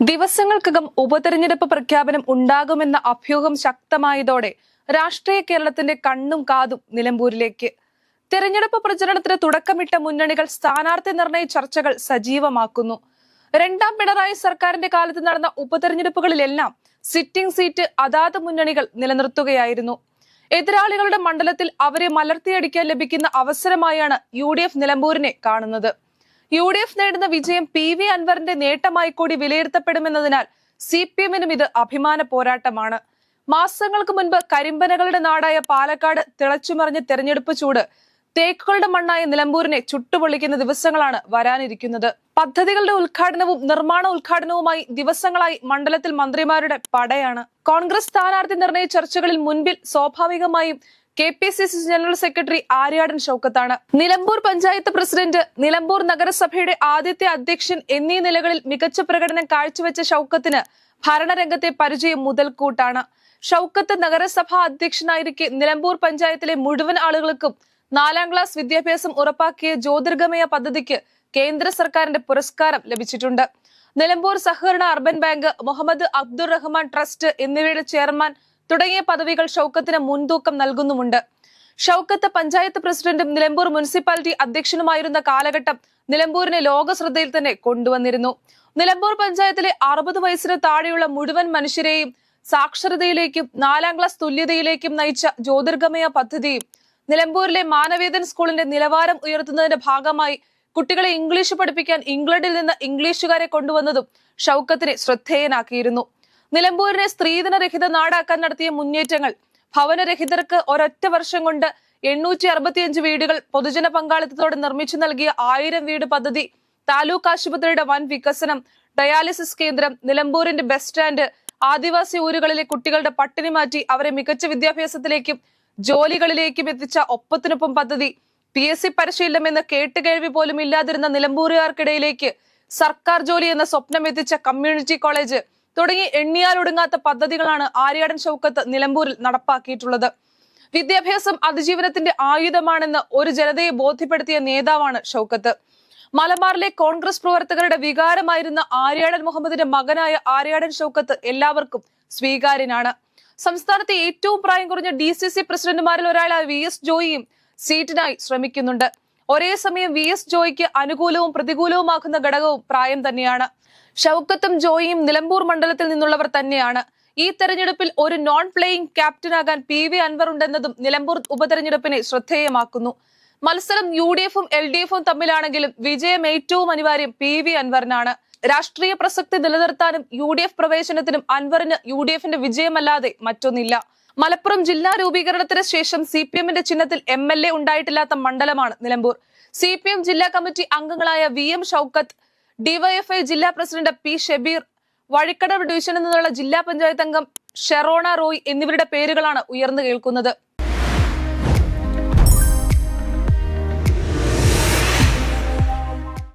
ദിവസങ്ങൾക്കകം ഉപതെരഞ്ഞെടുപ്പ് പ്രഖ്യാപനം ഉണ്ടാകുമെന്ന അഭ്യൂഹം ശക്തമായതോടെ രാഷ്ട്രീയ കേരളത്തിന്റെ കണ്ണും കാതും നിലമ്പൂരിലേക്ക്. തെരഞ്ഞെടുപ്പ് പ്രചരണത്തിന് തുടക്കമിട്ട മുന്നണികൾ സ്ഥാനാർത്ഥി നിർണയ ചർച്ചകൾ സജീവമാക്കുന്നു. രണ്ടാം പിണറായി സർക്കാരിന്റെ കാലത്ത് നടന്ന ഉപതെരഞ്ഞെടുപ്പുകളിലെല്ലാം സിറ്റിംഗ് സീറ്റ് അതാത് മുന്നണികൾ നിലനിർത്തുകയായിരുന്നു. എതിരാളികളുടെ മണ്ഡലത്തിൽ അവരെ മലർത്തിയടിക്കാൻ ലഭിക്കുന്ന അവസരമായാണ് യു ഡി എഫ് നിലമ്പൂരിനെ കാണുന്നത്. യു ഡി എഫ് നേടുന്ന വിജയം പി വി അൻവറിന്റെ നേട്ടമായി കൂടി വിലയിരുത്തപ്പെടുമെന്നതിനാൽ സി പി എമ്മിനും ഇത് അഭിമാന പോരാട്ടമാണ്. മാസങ്ങൾക്ക് മുൻപ് കരിമ്പനകളുടെ നാടായ പാലക്കാട് തിളച്ചുമറിഞ്ഞ തെരഞ്ഞെടുപ്പ് ചൂട് തേക്കുകളുടെ മണ്ണായ നിലമ്പൂരിനെ ചുട്ടുപൊള്ളിക്കുന്ന ദിവസങ്ങളാണ് വരാനിരിക്കുന്നത്. പദ്ധതികളുടെ ഉദ്ഘാടനവും നിർമ്മാണ ഉദ്ഘാടനവുമായി ദിവസങ്ങളായി മണ്ഡലത്തിൽ മന്ത്രിമാരുടെ പടയാണ്. കോൺഗ്രസ് സ്ഥാനാർത്ഥി നിർണയ ചർച്ചകളിൽ മുൻപിൽ സ്വാഭാവികമായും K P C C general secretary Aryadan ഷൌക്കത്താണ്. Nilambur panchayat president Nilambur നഗരസഭയുടെ ആദ്യത്തെ അധ്യക്ഷൻ എന്നീ നിലകളിൽ മികച്ച പ്രകടനം കാഴ്ചവെച്ച ഷൌക്കത്തിന് ഭരണരംഗത്തെ പരിചയം മുതൽക്കൂട്ടാണ്. ഷൌക്കത്ത് നഗരസഭാ അധ്യക്ഷനായിരിക്കെ നിലമ്പൂർ പഞ്ചായത്തിലെ മുഴുവൻ ആളുകൾക്കും നാലാം ക്ലാസ് വിദ്യാഭ്യാസം ഉറപ്പാക്കിയ ജ്യോതിർഗമയ പദ്ധതിക്ക് കേന്ദ്ര സർക്കാരിന്റെ പുരസ്കാരം ലഭിച്ചിട്ടുണ്ട്. നിലമ്പൂർ സഹകരണ urban bank Muhammad Abdul Rahman trust എന്നിവയുടെ ചെയർമാൻ തുടങ്ങിയ പദവികൾ ഷൗക്കത്തിന് മുൻതൂക്കം നൽകുന്നുമുണ്ട്. ഷൗക്കത്ത് പഞ്ചായത്ത് പ്രസിഡന്റും നിലമ്പൂർ മുനിസിപ്പാലിറ്റി അധ്യക്ഷനുമായിരുന്ന കാലഘട്ടം നിലമ്പൂരിനെ ലോക ശ്രദ്ധയിൽ തന്നെ കൊണ്ടുവന്നിരുന്നു. നിലമ്പൂർ പഞ്ചായത്തിലെ അറുപത് വയസ്സിന് താഴെയുള്ള മുഴുവൻ മനുഷ്യരെയും സാക്ഷരതയിലേക്കും നാലാം ക്ലാസ് തുല്യതയിലേക്കും നയിച്ച ജ്യോതിർഗമയ പദ്ധതിയും നിലമ്പൂരിലെ മാനവേദൻ സ്കൂളിന്റെ നിലവാരം ഉയർത്തുന്നതിന്റെ ഭാഗമായി കുട്ടികളെ ഇംഗ്ലീഷ് പഠിപ്പിക്കാൻ ഇംഗ്ലണ്ടിൽ നിന്ന് ഇംഗ്ലീഷുകാരെ കൊണ്ടുവന്നതും ഷൗക്കത്തിനെ ശ്രദ്ധേയനാക്കിയിരുന്നു. നിലമ്പൂരിനെ സ്ത്രീധനരഹിത നാടാക്കാൻ നടത്തിയ മുന്നേറ്റങ്ങൾ ഭവനരഹിതർക്ക് ഒരൊറ്റ വർഷം കൊണ്ട് എണ്ണൂറ്റി അറുപത്തിയഞ്ച് വീടുകൾ പൊതുജന പങ്കാളിത്തത്തോടെ നിർമ്മിച്ചു നൽകിയ ആയിരം വീട് പദ്ധതി താലൂക്ക് ആശുപത്രിയുടെ വൻ വികസനം ഡയാലിസിസ് കേന്ദ്രം നിലമ്പൂരിന്റെ ബസ് സ്റ്റാൻഡ് ആദിവാസി ഊരുകളിലെ കുട്ടികളുടെ പട്ടിണി മാറ്റി അവരെ മികച്ച വിദ്യാഭ്യാസത്തിലേക്കും ജോലികളിലേക്കും എത്തിച്ച ഒപ്പത്തിനൊപ്പം പദ്ധതി പി എസ് സി പരിശീലനം എന്ന കേട്ടുകേൾവി പോലും ഇല്ലാതിരുന്ന നിലമ്പൂരുകാർക്കിടയിലേക്ക് സർക്കാർ ജോലി എന്ന സ്വപ്നം എത്തിച്ച കമ്മ്യൂണിറ്റി കോളേജ് തുടങ്ങി എണ്ണിയാലൊടുങ്ങാത്ത പദ്ധതികളാണ് ആര്യാടൻ ഷൗക്കത്ത് നിലമ്പൂരിൽ നടപ്പാക്കിയിട്ടുള്ളത്. വിദ്യാഭ്യാസം അതിജീവനത്തിന്റെ ആയുധമാണെന്ന് ഒരു ജനതയെ ബോധ്യപ്പെടുത്തിയ നേതാവാണ് ഷൗക്കത്ത് മലബാറിലെ കോൺഗ്രസ് പ്രവർത്തകരുടെ വികാരമായിരുന്ന ആര്യാടൻ മുഹമ്മദിന്റെ മകനായ ആര്യാടൻ ഷൗക്കത്ത് എല്ലാവർക്കും സ്വീകാര്യനാണ്. സംസ്ഥാനത്തെ ഏറ്റവും പ്രായം കുറഞ്ഞ ഡി സി സി പ്രസിഡന്റുമാരിൽ ഒരാളായ വി എസ് ജോയിയും സീറ്റിനായി ശ്രമിക്കുന്നുണ്ട്. ഒരേ സമയം വി എസ് ജോയിക്ക് അനുകൂലവും പ്രതികൂലവുമാക്കുന്ന ഘടകവും പ്രായം തന്നെയാണ്. ഷൗക്കത്തും ജോയിയും നിലമ്പൂർ മണ്ഡലത്തിൽ നിന്നുള്ളവർ തന്നെയാണ്. ഈ തെരഞ്ഞെടുപ്പിൽ ഒരു നോൺ പ്ലേയിങ് ക്യാപ്റ്റനാകാൻ പി വി അൻവർ ഉണ്ടെന്നതും നിലമ്പൂർ ഉപതെരഞ്ഞെടുപ്പിനെ ശ്രദ്ധേയമാക്കുന്നു. മത്സരം യു ഡി എഫും എൽ ഡി എഫും തമ്മിലാണെങ്കിലും വിജയം ഏറ്റവും അനിവാര്യം പി വി അൻവറിനാണ്. രാഷ്ട്രീയ പ്രസക്തി നിലനിർത്താനും യു ഡി എഫ് പ്രവേശനത്തിനും അൻവറിന് യു ഡി എഫിന്റെ വിജയമല്ലാതെ മറ്റൊന്നില്ല. മലപ്പുറം ജില്ലാ രൂപീകരണത്തിന് ശേഷം സി പി എമ്മിന്റെ ചിഹ്നത്തിൽ എം എൽ എ ഉണ്ടായിട്ടില്ലാത്ത മണ്ഡലമാണ് നിലമ്പൂർ. സി പി എം ജില്ലാ കമ്മിറ്റി അംഗങ്ങളായ വി എം ഷൌക്കത്ത് ഡിവൈഎഫ്ഐ ജില്ലാ പ്രസിഡന്റ് പി ഷബീർ വഴിക്കടവ് ഡിവിഷനിൽ നിന്നുള്ള ജില്ലാ പഞ്ചായത്ത് അംഗം ഷെറോണ റോയ് എന്നിവരുടെ പേരുകളാണ് ഉയർന്നു കേൾക്കുന്നത്.